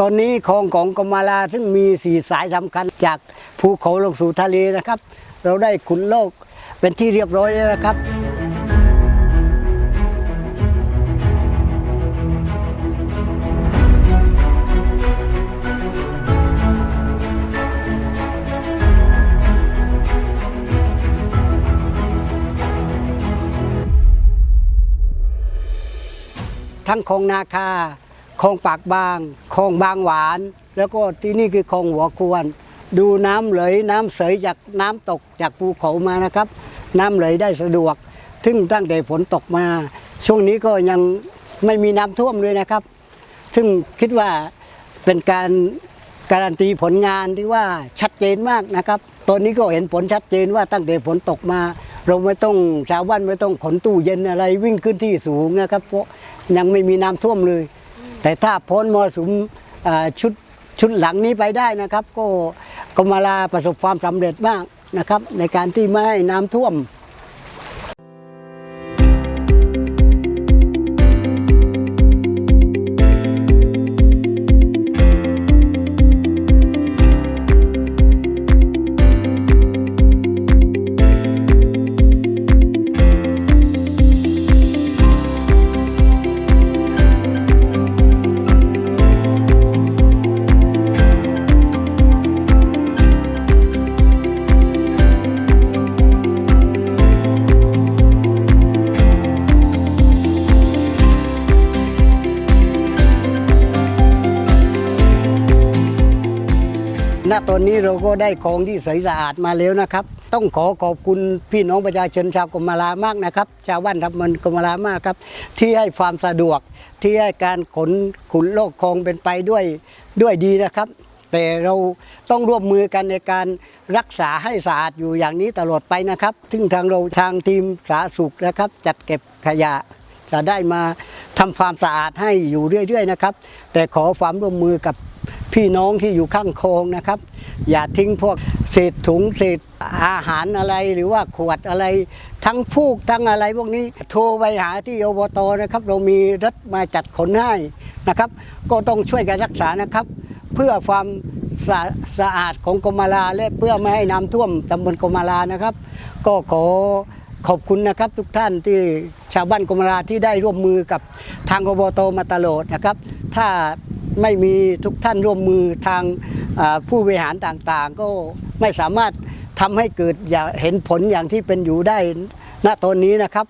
ตอนนี้คลองของกมาลาซึ่งมีสีสายสำคัญจากภูเขาลงสู่ทะเลนะครับ เราได้ขุนโลกเป็นที่เรียบร้อยแล้วนะครับทั้งคลองนาคา คลองปากบางคลองบางหวาน แล้วก็ที่นี่คือคลองหัวควร ดูน้ำไหลน้ำเสยจากน้ำตกจากภูเขามานะครับ น้ำไหลได้สะดวกซึ่งตั้งแต่ฝนตกมา ช่วงนี้ก็ยังไม่มีน้ำท่วมเลยนะครับ ซึ่งคิดว่าเป็นการการันตีผลงานที่ว่าชัดเจนมากนะครับ ตอนนี้ก็เห็นผลชัดเจนว่าตั้งแต่ฝนตกมา เราไม่ต้องชาวบ้านไม่ต้องขนตู้เย็นอะไรวิ่งขึ้นที่สูงนะครับ เพราะยังไม่มีน้ำท่วมเลย แต่ถ้าพ้นมรสุมเอ่อชุดชุดหลังนี้ไปได้นะครับ ก็กมาลาประสบความสำเร็จมากนะครับ ในการที่ไม่ให้น้ำท่วม ณตอนนี้เราก็ได้ของที่ใสสะอาดมาแล้วนะครับ ต้องขอขอบคุณพี่น้องประชาชนชาวกรมลามากนะครับ ชาวบ้านทับมันกรมลามากครับ ที่ให้ความสะดวกที่ให้การขนขุนโลกคลองเป็นไปด้วยด้วยดีนะครับ แต่เราต้องร่วมมือกันในการรักษาให้สะอาดอยู่อย่างนี้ตลอดไปนะครับซึ่งทางเราทางทีมสาธารณสุขนะครับ จัดเก็บขยะจะได้มาทำความสะอาดให้อยู่เรื่อย ๆ นะครับ แต่ขอความร่วมมือกับ พี่น้องที่อยู่ข้างคลองนะครับ อย่าทิ้งพวกเศษถุงเศษอาหารอะไรหรือว่าขวดอะไร ทั้งพูกทั้งอะไรพวกนี้โทรไปหาที่อบตนะครับ เรามีรถมาจัดขนให้นะครับ ก็ต้องช่วยกันรักษานะครับ เพื่อความสะสะอาดของกรมลาและเพื่อไม่ให้น้ำท่วมตำบลกรมลานะครับ ก็ขอขอบคุณนะครับทุกท่านที่ชาวบ้านกรมลาที่ได้ร่วมมือกับทางอบตมาตลอดนะครับ ถ้า ไม่มีทุกท่านร่วมมือทางผู้บริหารต่างๆ ก็ไม่สามารถทำให้เกิดอย่าเห็นผลอย่างที่เป็นอยู่ได้ณตอนนี้นะครับ